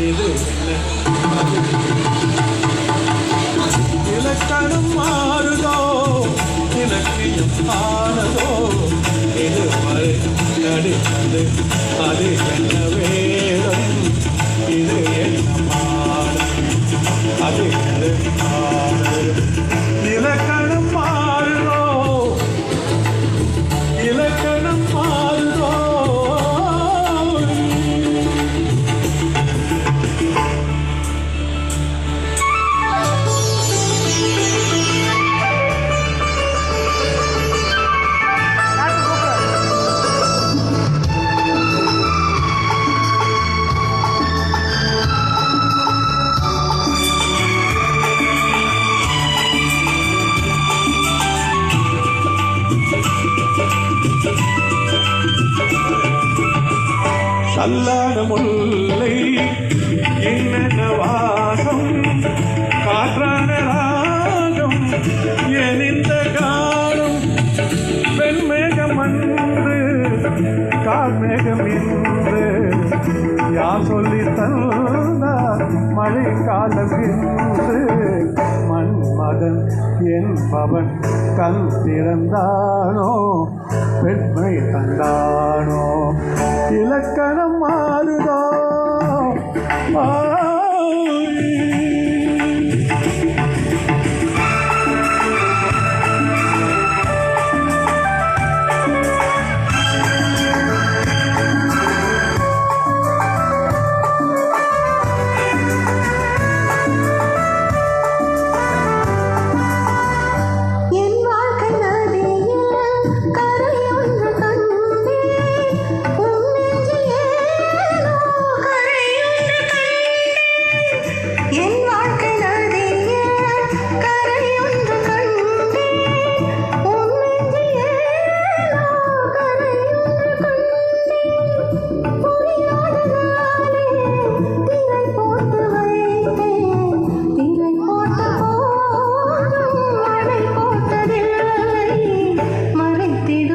இது இலக்கணம் மாறுதோ இலக்கியம் ஆனதோ? இது மறை நடித்தது அது என்ன வேதம் இது என்ன மாடம் அது தள்ளாத முல்லை என்னென்ன வாசம்? காற்றான ராகம். எனிந்த காலம்? வெண்மேகம் அன்று கார்மேகம் இன்று. யார் சொல்லி தந்தார் மழை காலம் என்று மன்மதன் என்பவன் கண் திறந்தானோ பெண்மை தந்தானோ இலக்கணம் மாறுதோ?